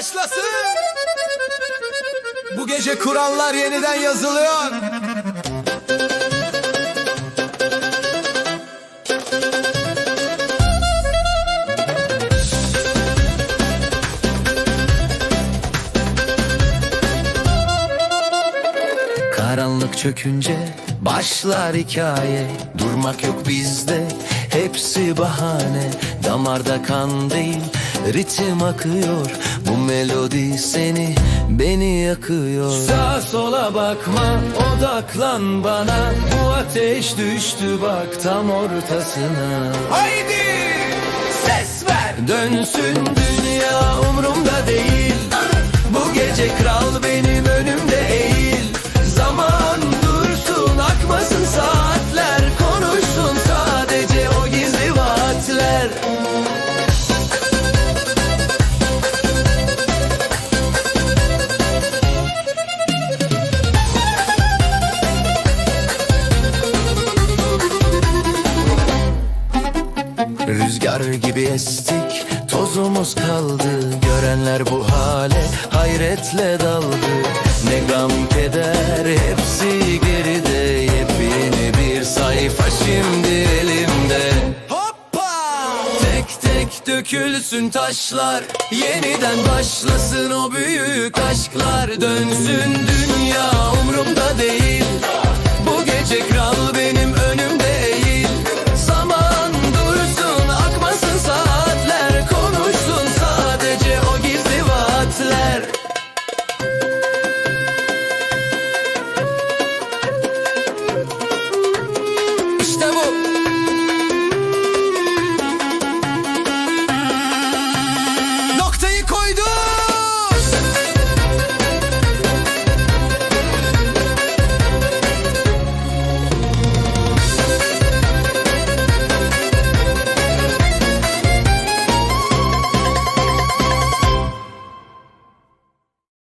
başlasın. Bu gece kurallar yeniden yazılıyor. Karanlık çökünce başlar hikaye Durmak yok bizde hepsi bahane Damarda kan değil ritim akıyor Bu melodi seni beni yakıyor. Sağa sola bakma odaklan bana. Bu ateş düştü bak tam ortasına. Haydi ses ver. Dönsün dünya umrumda değil. Bu gece kral benim Rüzgar gibi estik tozumuz kaldı. Görenler bu hale hayretle daldı. Ne gam keder hepsi geride. Yepyeni bir sayfa şimdi elimde. Hoppa. Tek tek dökülsün taşlar. Yeniden başlasın o büyük aşklar. Dönsün dünya